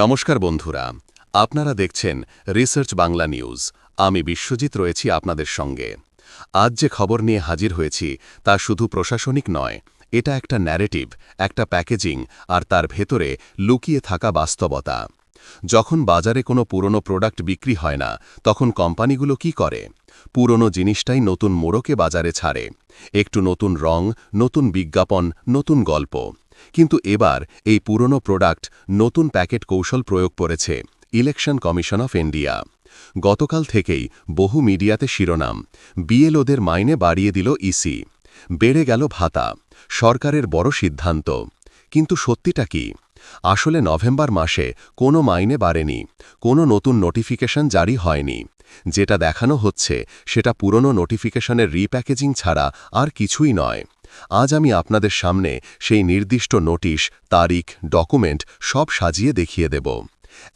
নমস্কার বন্ধুরা, আপনারা দেখছেন রিসার্চ বাংলা নিউজ। আমি বিশ্বজিৎ রয়েছি আপনাদের সঙ্গে। আজ যে খবর নিয়ে হাজির হয়েছি তা শুধু প্রশাসনিক নয়, এটা একটা ন্যারেটিভ একটা প্যাকেজিং আর তার ভেতরে লুকিয়ে থাকা বাস্তবতা। যখন বাজারে কোনো পুরনো প্রোডাক্ট বিক্রি হয় না, তখন কোম্পানিগুলো কি করে? পুরনো জিনিসটাই নতুন মোড়কে বাজারে ছাড়ে। একটু নতুন রং, নতুন বিজ্ঞাপন, নতুন গল্প। কিন্তু এবার এই পুরনো প্রোডাক্ট নতুন প্যাকেট কৌশল প্রয়োগ করেছে ইলেকশন কমিশন অফ ইন্ডিয়া। গতকাল থেকেই বহু মিডিয়াতে শিরোনাম, বিএলওদের মাইনে বাড়িয়ে দিল ইসি। বেড়ে গেল ভাতা, সরকারের বড় সিদ্ধান্ত। কিন্তু সত্যিটা কি? আসলে নভেম্বর মাসে কোনো মাইনে বাড়েনি, কোনো নতুন নোটিফিকেশন জারি হয়নি। যেটা দেখানো হচ্ছে, সেটা পুরনো নোটিফিকেশনের রিপ্যাকেজিং ছাড়া আর কিছুই নয়। আজ আমি আপনাদের সামনে সেই নির্দিষ্ট নোটিশ, তারিখ, ডকুমেন্ট সব সাজিয়ে দেখিয়ে দেব।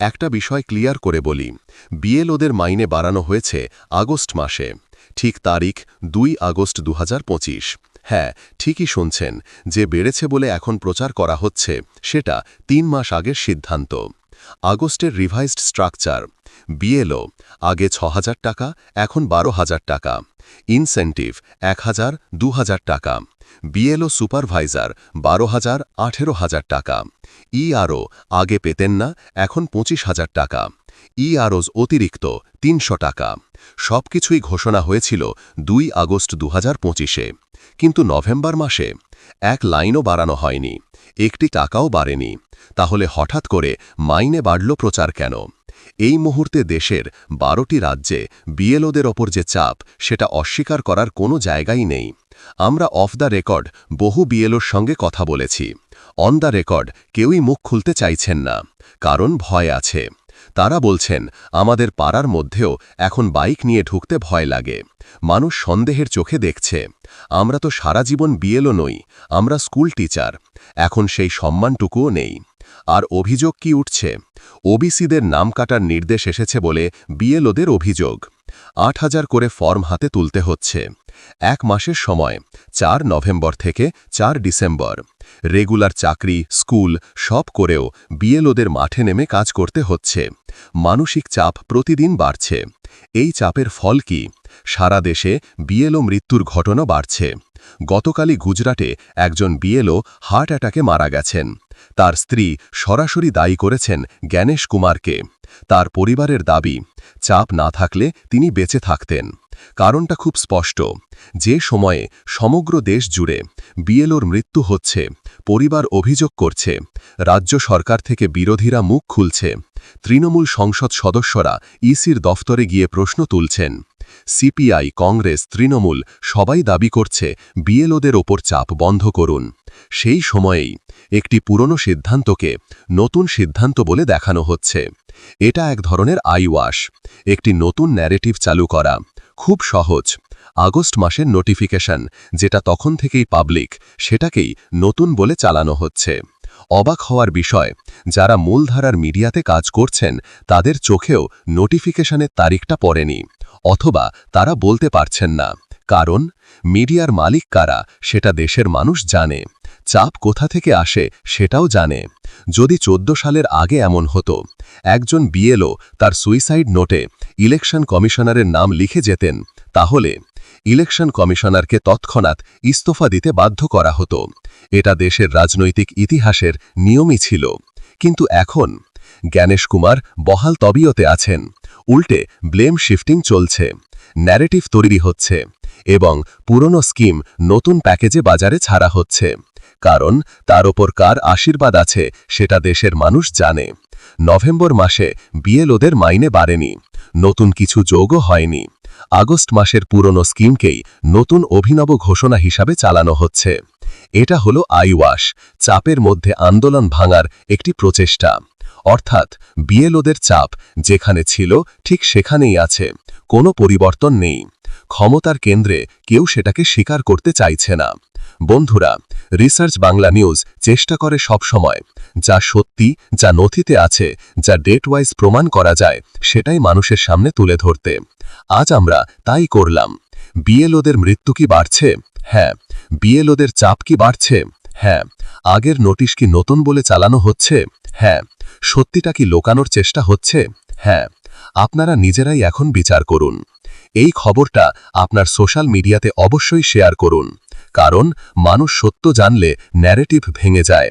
একটা বিষয় ক্লিয়ার করে বলি। বিএলওদের মাইনে বাড়ানো হয়েছে আগস্ট মাসে। ঠিক তারিখ, দুই আগস্ট দু হাজার পঁচিশ। হ্যাঁ ঠিকই শুনছেন, যে বেড়েছে বলে এখন প্রচার করা হচ্ছে, সেটা তিন মাস আগের সিদ্ধান্ত। আগস্টের রিভাইজড স্ট্রাকচার, বিএলও, আগে ছ হাজার টাকা, এখন বারো হাজার টাকা। ইনসেন্টিভ এক হাজার দু হাজার টাকা। বিএলও সুপারভাইজার বারো হাজার আঠেরো হাজার টাকা। ইআরও, আগে পেতেন না, এখন পঁচিশ হাজার টাকা। ইআরওজ অতিরিক্ত, তিনশো টাকা। সবকিছুই ঘোষণা হয়েছিল দুই আগস্ট দু পঁচিশে। কিন্তু নভেম্বর মাসে এক লাইনও বাড়ানো হয়নি। একটি টাকাও বাড়েনি। তাহলে হঠাৎ করে মাইনে বাড়ল প্রচার কেন? এই মুহূর্তে দেশের বারোটি রাজ্যে বিএলওদের ওপর যে চাপ, সেটা অস্বীকার করার কোনো জায়গাই নেই। আমরা অফ দ্য রেকর্ড বহু বিএলওর সঙ্গে কথা বলেছি। অন দ্য রেকর্ড কেউই মুখ খুলতে চাইছেন না। কারণ ভয় আছে। তারা বলছেন, আমাদের পাড়ার মধ্যেও এখন বাইক নিয়ে ঢুকতে ভয় লাগে। মানুষ সন্দেহের চোখে দেখছে। আমরা তো সারা জীবন বিএলও নই, আমরা স্কুল টিচার। এখন সেই সম্মানটুকুও নেই। আর অভিযোগ কি উঠছে? ওবিসিদের নাম কাটার নির্দেশ এসেছে বলে বিএলওদের অভিযোগ। আট হাজার করে ফর্ম হাতে তুলতে হচ্ছে। এক মাসের সময়, চার নভেম্বর থেকে চার ডিসেম্বর। রেগুলার চাকরি, স্কুল, সব করেও বিএলওদের মাঠে নেমে কাজ করতে হচ্ছে। মানসিক চাপ প্রতিদিন বাড়ছে। এই চাপের ফল কি? সারা দেশে বিএলও মৃত্যুর ঘটনা বাড়ছে। গতকালই গুজরাটে একজন বিএলও হার্ট অ্যাটাকে মারা গেছেন। তার স্ত্রী সরাসরি দায়ী করেছেন জ্ঞানেশ কুমারকে। তার পরিবারের দাবি, চাপ না থাকলে তিনি বেঁচে থাকতেন। কারণটা খুব স্পষ্ট। যে সময়ে সমগ্র দেশ জুড়ে বিএলওর মৃত্যু হচ্ছে, পরিবার অভিযোগ করছে, রাজ্য সরকার থেকে বিরোধীরা মুখ খুলছে, তৃণমূল সংসদ সদস্যরা ইসির দফতরে গিয়ে প্রশ্ন তুলছেন। সিপিআই, কংগ্রেস, তৃণমূল সবাই দাবি করছে বিএলওদের ওপর চাপ বন্ধ করুন। সেই সময়েই একটি পুরনো সিদ্ধান্তকে নতুন সিদ্ধান্ত বলে দেখানো হচ্ছে। এটা এক ধরনের আইওয়াশ একটি নতুন ন্যারেটিভ চালু করা। খুব সহজ। আগস্ট মাসের নোটিফিকেশন যেটা তখন থেকেই পাবলিক সেটাকেই নতুন বলে চালানো হচ্ছে। অবাক হওয়ার বিষয়, যারা মূলধারার মিডিয়াতে কাজ করছেন, তাদের চোখেও নোটিফিকেশনের তারিখটা পড়েনি, অথবা তারা বলতে পারছেন না। কারণ, মিডিয়ার মালিক কারা, সেটা দেশের মানুষ জানে, চাপ কোথা থেকে আসে, সেটাও জানে। যদি চোদ্দ সালের আগে এমন হতো, একজন বিএলও তার সুইসাইড নোটে ইলেকশন কমিশনারের নাম লিখে যেতেন, তাহলে ইলেকশন কমিশনারকে তৎক্ষণাৎ ইস্তফা দিতে বাধ্য করা হতো। এটা দেশের রাজনৈতিক ইতিহাসের নিয়মই ছিল। কিন্তু এখন জ্ঞানেশ কুমার বহাল তবিয়তে আছেন। উল্টে ব্লেম শিফটিং চলছে। ন্যারেটিভ তৈরি হচ্ছে এবং পুরনো স্কিম নতুন প্যাকেজে বাজারে ছাড়া হচ্ছে। কারণ তার ওপর কার আশীর্বাদ আছে সেটা দেশের মানুষ জানে। নভেম্বর মাসে বিএলওদের মাইনে বাড়েনি। নতুন কিছু যোগও হয়নি। আগস্ট মাসের পুরনো স্কিমকেই নতুন অভিনব ঘোষণা হিসাবে চালানো হচ্ছে। এটা হলো আইওয়াশ, চাপের মধ্যে আন্দোলন ভাঙার একটি প্রচেষ্টা। অর্থাৎ বিএলওদের চাপ যেখানে ছিল, ঠিক সেখানেই আছে। কোনো পরিবর্তন নেই। ক্ষমতার কেন্দ্রে কেউ সেটাকে স্বীকার করতে চাইছে না। বন্ধুরা, রিসার্চ বাংলা নিউজ চেষ্টা করে সব সময় যা সত্যি, যা নথিতে আছে, যা ডেট ওয়াইজ প্রমাণ করা যায়, সেটাই মানুষের সামনে তুলে ধরতে। আজ আমরা তাই করলাম। বিএলওদের মৃত্যু কি বাড়ছে? হ্যাঁ। বিএলওদের চাপ কি বাড়ছে? হ্যাঁ। আগের নোটিশ কি নতুন বলে চালানো হচ্ছে? হ্যাঁ। সত্যিটা কি লোকানোর চেষ্টা হচ্ছে? হ্যাঁ। আপনারা নিজেরাই এখন বিচার করুন। এই খবরটা আপনার সোশ্যাল মিডিয়াতে অবশ্যই শেয়ার করুন। কারণ মানুষ সত্য জানলে ন্যারেটিভ ভেঙে যায়।